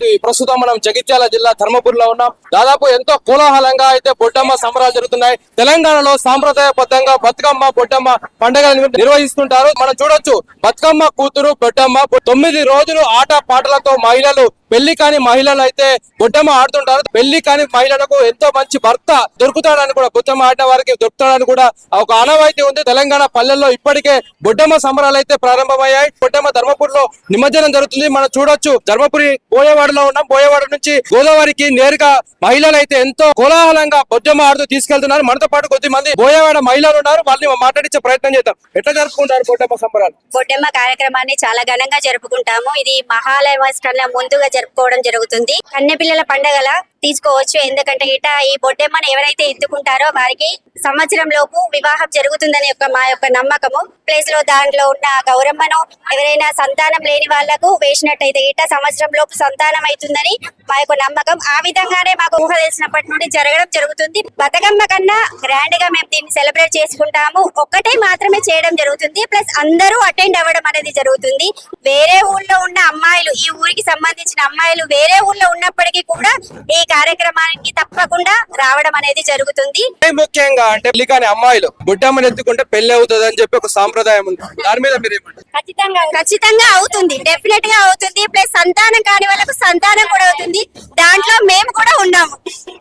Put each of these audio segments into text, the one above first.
To ప్రస్తుతం మనం జగిత్యాల జిల్లా ధర్మపురిలో ఉన్నాం. దాదాపు ఎంతో కోలాహలంగా అయితే బొడ్డమ్మ సంబరాలు జరుగుతున్నాయి. తెలంగాణలో సాంప్రదాయబద్ధంగా బతుకమ్మ బొడ్డమ్మ పండుగలు నిర్వహిస్తుంటారు. మనం చూడొచ్చు బతుకమ్మ కూతురు బొడ్డమ్మ తొమ్మిది రోజులు ఆట పాటలతో మహిళలు పెళ్ళి కాని మహిళలు అయితే బొడ్డమ్మ ఆడుతుంటారు. పెళ్ళి కాని మహిళలకు ఎంతో మంచి భర్త దొరుకుతాడని కూడా బొడ్డమ్మ ఆడిన వారికి దొరుకుతాడని కూడా ఒక ఆనవాయితీ ఉంది. తెలంగాణ పల్లెల్లో ఇప్పటికే బొడ్డమ్మ సంబరాలు అయితే ప్రారంభమయ్యాయి. బొడ్డమ్మ ధర్మపురిలో నిమజ్జనం జరుగుతుంది. మనం చూడొచ్చు ధర్మపురి బోయవాడలో ఉన్నాం. బోయవాడ నుంచి గోదావరికి నేరుగా మహిళలు అయితే ఎంతో కోలాహలంగా బొడ్డమ్మ ఆడుతూ తీసుకెళ్తున్నారు. మనతో పాటు కొద్ది మంది బోయవాడ మహిళలు ఉన్నారు. వాళ్ళని మాట్లాడించే ప్రయత్నం చేద్దాం. ఎట్లా జరుపుకుంటారు బొడ్డమ్మ సంబరాలు? బొడ్డమ్మ కార్యక్రమాన్ని చాలా ఘనంగా జరుపుకుంటాము. ఇది మహాలయ కన్నా ముందుగా జరుపుకోవడం జరుగుతుంది. కన్నెపిల్లల పండగల తీసుకోవచ్చు. ఎందుకంటే ఇట ఈ బొడ్డెమ్మను ఎవరైతే ఎత్తుకుంటారో వారికి సంవత్సరం లోపు వివాహం జరుగుతుందని యొక్క మా యొక్క నమ్మకము. ప్లేస్లో దాంట్లో ఉన్న గౌరమ్మను ఎవరైనా సంతానం లేని వాళ్ళకు వేసినట్టయితే ఇట సంవత్సరం లోపు సంతానం అవుతుందని మా యొక్క నమ్మకం. ఆ విధంగానే మాకు ఊహ తెలిసినప్పటి నుండి జరగడం జరుగుతుంది. బతుకమ్మ కన్నా గ్రాండ్గా మేము దీన్ని సెలబ్రేట్ చేసుకుంటాము. ఒక్కటే మాత్రమే చేయడం జరుగుతుంది. ప్లస్ అందరూ అటెండ్ అవ్వడం అనేది జరుగుతుంది. వేరే ఊళ్ళో ఉన్న అమ్మాయిలు ఈ ఊరికి సంబంధించిన అమ్మాయిలు వేరే ఊళ్ళో ఉన్నప్పటికీ కూడా ఈ కార్యక్రమానికి తప్పకుండా రావడం అనేది జరుగుతుంది. ముఖ్యంగా అంటే పెళ్ళి కాని అమ్మాయిలు బుడ్డమ్మని ఎత్తుకుంటే పెళ్ళి అవుతుంది అని చెప్పి ఒక సాంప్రదాయం ఉంది. దాని మీద మీరు ఖచ్చితంగా ఖచ్చితంగా అవుతుంది. డెఫినెట్గా అవుతుంది. ప్లస్ సంతానం కాని వాళ్ళకు సంతానం కూడా అవుతుంది. దాంట్లో మేము కూడా ఉన్నాము.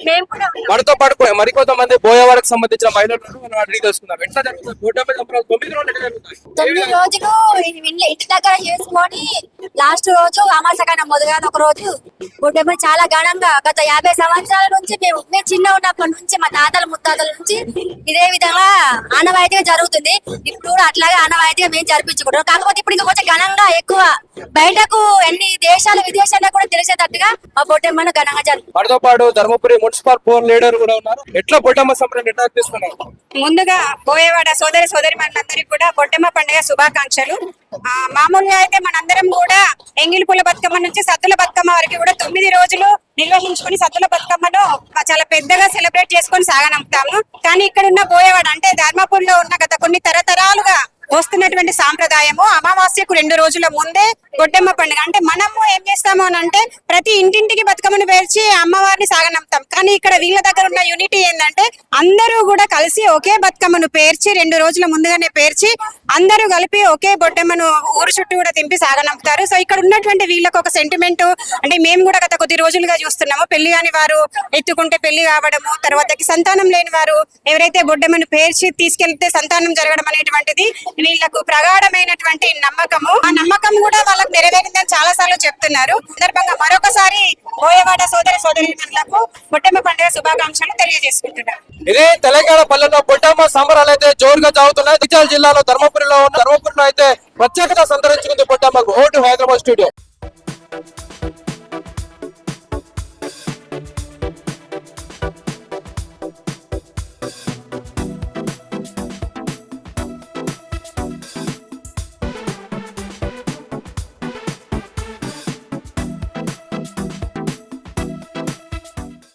మేము కూడా. మనతో పాటు మరికొంతమంది బోయవాడకు సంబంధించిన మహిళలు ఉన్నారు. మనం అడిగి తెలుసుకుందాం. ఎట్లా జరుగుతుంది? బుడ్డమ్మ సంబరాలు తొమ్మిది రోజులు ఎట్లా జరుగుతాయి? తొమ్మిది రోజులు ఇంట్లో ఇంటి దగ్గర చేసుకొని లాస్ట్ రోజు అమాసకన్నా మొదలుగా ఒక రోజు. బుడ్డమ్మ చాలా ఘనంగా గత యాభై సంవత్సరాల నుంచి మేము మేము చిన్న ఉన్నప్పటి నుంచి మా తాతల ముత్తాతల నుంచి ఇదే విధంగా ఆనవాయితీగా జరుగుతుంది. ఇప్పుడు కూడా అట్లాగే ఆనవాయితీగా మేము జరిపించుకుంటాం కాకపోతే ఇప్పుడు ఇంకా కొంచెం ఘనంగా ఎక్కువ బయటకు ఎన్ని దేశాలు విదేశాలకు కూడా తెలిసేటట్టుగా మా బొడ్డమ్మను ఘనంగా జరుపు మనతో పాటు ధర్మపురి మున్సిపల్ ఫోన్ లీడర్ కూడా ఉన్నారు. ఎట్లా బుడ్డమ్మ సంబరాన్ని ఎట్లా తీసుకున్నారు? ముందుగా బోయేవాడ సోదరి సోదరి మనందరికీ కూడా బొడ్డమ్మ పండుగ శుభాకాంక్షలు. ఆ, మామూలుగా అయితే మనందరం కూడా ఎంగిలి పూల బతుకమ్మ నుంచి సద్దుల బతుకమ్మ వరకు కూడా తొమ్మిది రోజులు నిర్వహించుకొని సద్దుల బతుకమ్మను చాలా పెద్దగా సెలబ్రేట్ చేసుకొని సాగనంపుతాము. కానీ ఇక్కడ ఉన్న పోయేవాడు అంటే ధర్మపూర్లో ఉన్న గత కొన్ని తరతరాలుగా వస్తున్నటువంటి సాంప్రదాయము అమావాస్యకు రెండు రోజుల ముందే గొడ్డమ్మ పండుగ. అంటే మనము ఏం చేస్తాము అని అంటే ప్రతి ఇంటింటికి బతుకమ్మను పేర్చి అమ్మవారిని సాగనంపుతాం. కానీ ఇక్కడ వీళ్ళ దగ్గర ఉన్న యూనిటీ ఏంటంటే అందరూ కూడా కలిసి ఒకే బతుకమ్మను పేర్చి రెండు రోజుల ముందుగానే పేర్చి అందరూ కలిపి ఒకే బొడ్డెమ్మను ఊరు చుట్టూ కూడా తింపి సాగనంపుతారు. సో ఇక్కడ ఉన్నటువంటి వీళ్ళకి ఒక సెంటిమెంట్ అంటే మేము కూడా గత కొద్ది రోజులుగా చూస్తున్నాము. పెళ్ళి కాని వారు ఎత్తుకుంటే పెళ్ళి కావడము తర్వాతకి సంతానం లేని వారు ఎవరైతే బొడ్డెమ్మను పేర్చి తీసుకెళ్తే సంతానం జరగడం అనేటువంటిది వీళ్ళకు ప్రగాఢమైనటువంటి నమ్మకము. ఆ నమ్మకం కూడా వాళ్ళకు నెరవేరిందని చాలా సార్లు చెప్తున్నారు సందర్భంగా మరొకసారి బోయవాడ సోదర సోదరులకు బొడ్డమ్మ పండుగ శుభాకాంక్షలు తెలియజేసుకుంటున్నారు ఇది తెలంగాణ పల్లెల్లో బుడ్డమ్మ సంబరాలు అయితే జోరుగా సాగుతున్నాయి దిచాల జిల్లాలో ధర్మపురిలో ఉన్న ధర్మపురిలో అయితే ప్రత్యేకత సంతరించుకుంది బుడ్డమ్మకు ఓటు హైదరాబాద్ స్టూడియో.